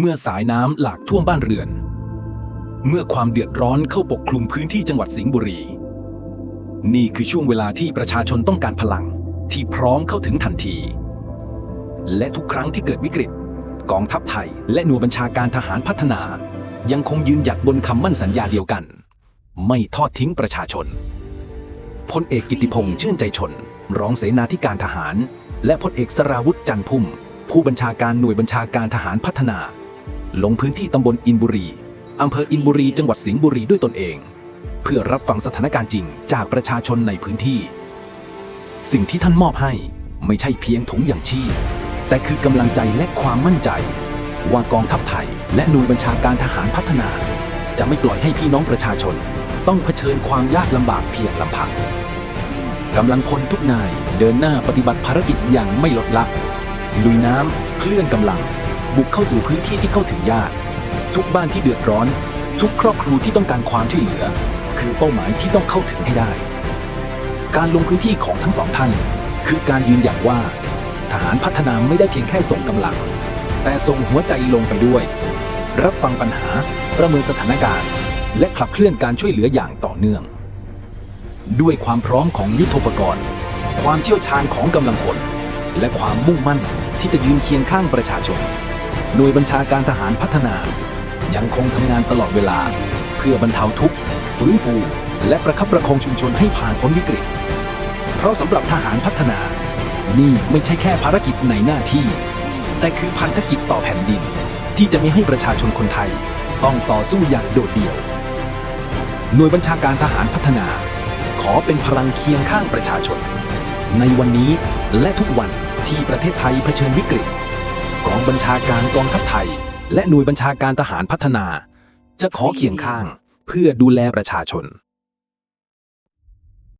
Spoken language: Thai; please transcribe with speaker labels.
Speaker 1: เมื่อสายน้ำหลากท่วมบ้านเรือน เมื่อความเดือดร้อนเข้าปกคลุมพื้นที่จังหวัดสิงห์บุรี นี่คือช่วงเวลาที่ประชาชนต้องการพลังที่พร้อมเข้าถึงทันที และทุกครั้งที่เกิดวิกฤต กองทัพไทย และหน่วยบัญชาการทหารพัฒนา ยังคงยืนหยัดบนคำมั่นสัญญาเดียวกัน ไม่ทอดทิ้งประชาชนพลเอกกิติพงษ์ชื่นใจชน รองเสนาธิการทหาร และพลเอกสราวุธจันพุ่ม ผู้บัญชาการหน่วยบัญชาการทหารพัฒนา ลงพื้นที่ตำบลอินบุรี อำเภออินบุรี จังหวัดสิงห์บุรีด้วยตนเอง เพื่อรับฟังสถานการณ์จริงจากประชาชนในพื้นที่ สิ่งที่ท่านมอบให้ไม่ใช่เพียงถุงอย่างชีพ แต่คือกำลังใจและความมั่นใจ ว่ากองทัพไทย และหน่วยบัญชาการทหารพัฒนา จะไม่ปล่อยให้พี่น้องประชาชน ต้องเผชิญความยากลำบากเพียงลำพังกำลังพลทุกนายเดินหน้าปฏิบัติภารกิจอย่างไม่ลดละลุยน้ำเคลื่อนกำลัง บุกเข้าสู่พื้นที่ที่เข้าถึงยาก ทุกบ้านที่เดือดร้อน ทุกครอบครัวที่ต้องการความช่วยเหลือ คือเป้าหมายที่ต้องเข้าถึงให้ได้ การลงพื้นที่ของทั้งสองท่าน คือการยืนยัดว่า ทหารพัฒนาไม่ได้เพียงแค่ส่งกำลัง แต่ส่งหัวใจลงไปด้วย รับฟังปัญหาประเมินสถานการณ์ และขับเคลื่อนการช่วยเหลืออย่างต่อเนื่อง ด้วยความพร้อมของยุทธปกรณ์ ความเชี่ยวชาญของกำลังพลและความมุ่งมั่นที่จะยืนเคียงข้างประชาชน หน่วยบัญชาการทหารพัฒนา ยังคงทำงานตลอดเวลา เพื่อบรรเทาทุกข์ฟื้นฟู และประคับประคองชุมชนให้ผ่านพ้นวิกฤต เพราะสำหรับทหารพัฒนา นี่ไม่ใช่แค่ภารกิจในหน้าที่ แต่คือพันธกิจต่อแผ่นดิน ที่จะไม่ให้ประชาชนคนไทย ต้องต่อสู้อย่างโดดเดี่ยว หน่วยบัญชาการทหารพัฒนา ขอเป็นพลังเคียงข้างประชาชน ในวันนี้และทุกวันที่ประเทศไทยเผชิญวิกฤต กองบัญชาการกองทัพไทย และหน่วยบัญชาการทหารพัฒนา จะขอเคียงข้างเพื่อดูแลประชาชน